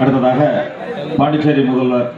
அடுத்ததாக பாண்டிச்சேரி முதல்வர்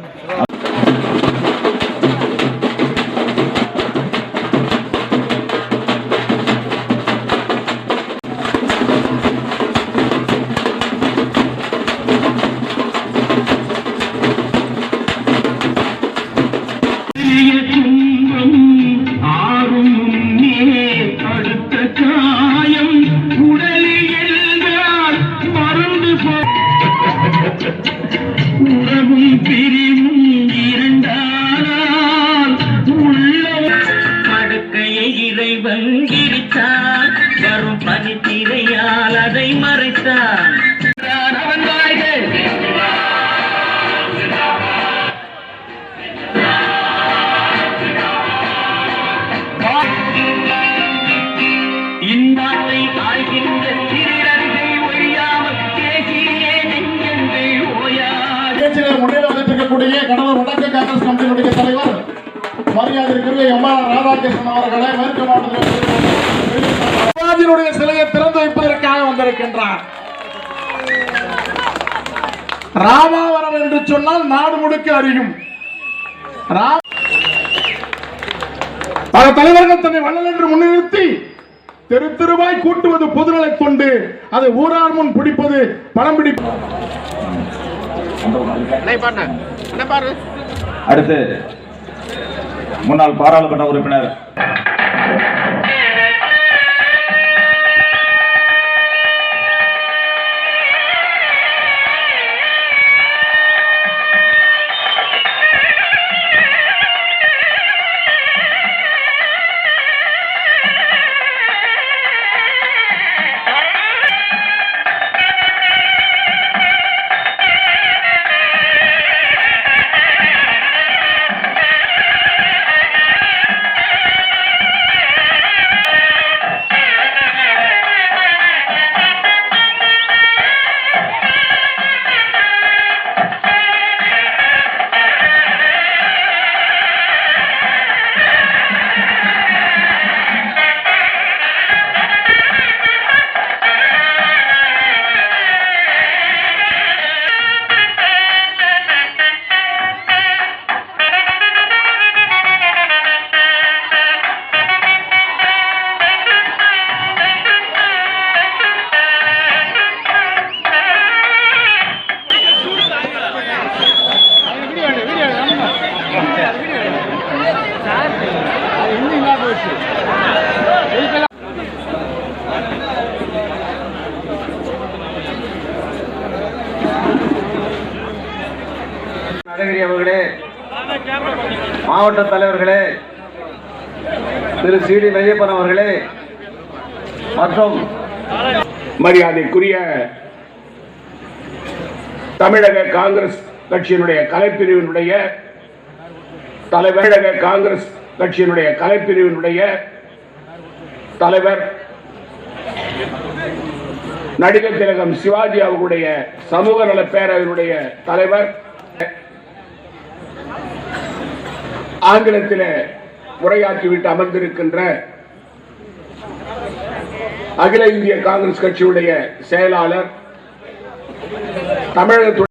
கிழித்தான் வரும் பனித்திரையால் அதை மறைத்தான். அவன் வாய்கள் ஒழியாமல் நெஞ்சங்கள் முன்னிலை வகித்திருக்கக்கூடிய கடலூர் வடக்கு காங்கிரஸ் கமிட்டியினுடைய தலைவர் மரியாதைக்குரிய எம்ஆர் ராதாகிருஷ்ணன் அவர்களை மேற்கு மாவட்டத்தினுடைய சிலையை திறந்து வைப்பதற்காக வந்திருக்கின்றார். ராமாவரம் என்று சொன்னால் நாடு முழுக்க அறியும். ரா- பல தலைவர்கள் தன்னை வள்ளல் என்று முன்னிறுத்தி தெரு தெருவாய் கூட்டுவது பொதுநலை கொண்டு அதை ஊரார் முன் பிடிப்பது பணம் பிடிப்பது அடுத்து முன்னாள் பாராளுமன்ற உறுப்பினர். அழகிரி அவர்களே மாவட்ட தலைவர்களே திரு சி டி மையப்பன் அவர்களே மற்றும் மரியாதைக்குரிய தமிழக காங்கிரஸ் கட்சியினுடைய கலைப்பிரிவினுடைய தலைவரக காங்கிரஸ் கட்சியினுடைய கலைப்பிரிவினுடைய தலைவர் நடிகர் திலகம் சிவாஜி அவர்களுடைய சமூக நல பேரவையினுடைய தலைவர் ஆங்கிலத்தில் உரையாற்றிவிட்டு அமர்ந்திருக்கின்ற அகில இந்திய காங்கிரஸ் கட்சியுடைய செயலாளர் தமிழக